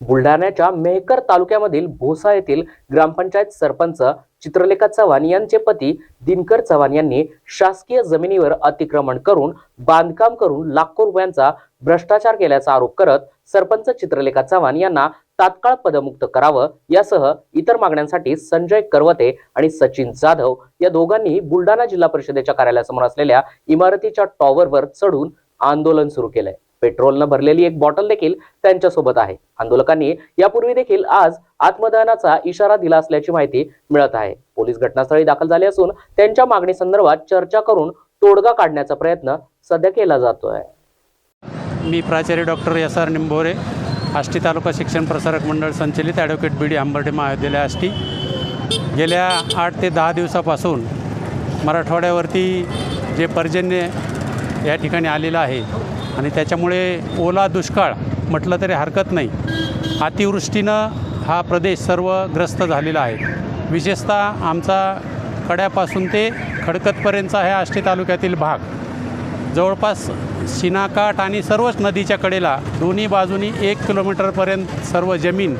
बुलढाण्याच्या मेहकर तालुक्यामधील भोसा येथील ग्रामपंचायत सरपंच चित्रलेखा चव्हाण यांचे पती दिनकर चव्हाण यांनी शासकीय जमिनीवर अतिक्रमण करून बांधकाम करून लाखो रुपयांचा भ्रष्टाचार केल्याचा आरोप करत सरपंच चित्रलेखा चव्हाण यांना तात्काळ पदमुक्त करावं यासह इतर मागण्यांसाठी संजय करवते आणि सचिन जाधव या दोघांनी बुलढाणा जिल्हा परिषदेच्या कार्यालयासमोर असलेल्या इमारतीच्या टॉवरवर चढून आंदोलन सुरू केलंय. पेट्रोलनं भरलेली एक बॉटल देखील त्यांच्यासोबत आहे. आंदोलकांनी यापूर्वी देखील आज आत्मदहनाचा इशारा दिला असल्याची माहिती मिळत आहे. पोलीस घटनास्थळी दाखल झाले असून त्यांच्या मागणी संदर्भात चर्चा करून तोडगा काढण्याचा प्रयत्न सध्या केला जातोय. मी प्राचार्य doctor S R Nimbhore Ashti तालुका शिक्षण प्रसारक मंडळ संचलित ॲडव्होकेट बी डी आंबर्डे महाविद्यालय आष्टी. गेल्या आठ ते दहा दिवसापासून मराठवाड्यावरती जे पर्जन्य या ठिकाणी आलेलं आहे आणि त्याच्यामुळे ओला दुष्काळ म्हटलं तरी हरकत नाही. अतिवृष्टीनं हा प्रदेश सर्व ग्रस्त झालेला आहे. विशेषतः आमचा कड्यापासून ते खडकतपर्यंतचा ह्या आष्टी तालुक्यातील भाग. जवळपास शिनाकाठ आणि सर्वच नदीच्या कडेला दोन्ही बाजूनी एक किलोमीटरपर्यंत सर्व जमीन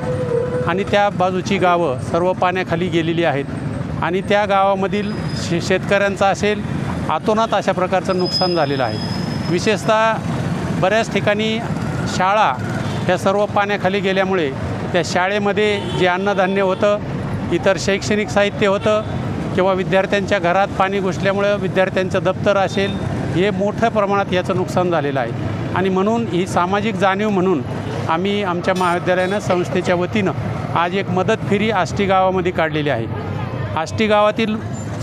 आणि त्या बाजूची गावं सर्व पाण्याखाली गेलेली आहेत. आणि त्या गावामधील शे शेतकऱ्यांचं असेल आतोनात अशा प्रकारचं नुकसान झालेलं आहे. विशेषतः बऱ्याच ठिकाणी शाळा ह्या सर्व पाण्याखाली गेल्यामुळे त्या शाळेमध्ये जे अन्नधान्य होतं इतर शैक्षणिक साहित्य होतं किंवा विद्यार्थ्यांच्या घरात पाणी घुसल्यामुळं विद्यार्थ्यांचं दप्तर असेल हे मोठ्या प्रमाणात याचं नुकसान झालेलं आहे. आणि म्हणून ही सामाजिक जाणीव म्हणून आम्ही आमच्या महाविद्यालयानं संस्थेच्या वतीनं आज एक मदत फेरी आष्टी गावामध्ये काढलेली आहे. आष्टी गावातील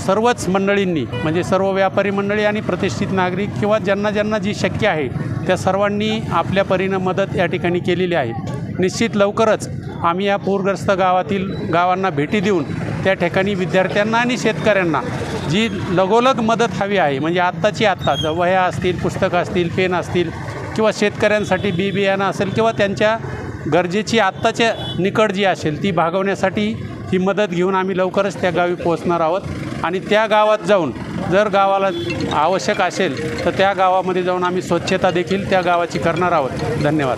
सर्वच मंडळींनी म्हणजे सर्व व्यापारी मंडळी आणि प्रतिष्ठित नागरिक किंवा ज्यांना ज्यांना जी शक्य आहे त्या सर्वांनी आपल्या परीनं मदत या ठिकाणी केलेली आहे. निश्चित लवकरच आम्ही या पूरग्रस्त गावातील गावांना भेटी देऊन त्या ठिकाणी विद्यार्थ्यांना आणि शेतकऱ्यांना जी लगोलग मदत हवी आहे म्हणजे आत्ताची आत्ता वह्या असतील पुस्तकं असतील पेन असतील किंवा शेतकऱ्यांसाठी बी बियाणं असेल किंवा त्यांच्या गरजेची आत्ताच्या निकड जी असेल ती भागवण्यासाठी ही मदत घेऊन आम्ही लवकरच त्या गावी पोहोचणार आहोत. आणि त्या गावात जाऊन जर गावाला आवश्यक असेल तर त्या गावामध्ये जाऊन आम्ही स्वच्छता देखील त्या गावाची करणार आहोत. धन्यवाद.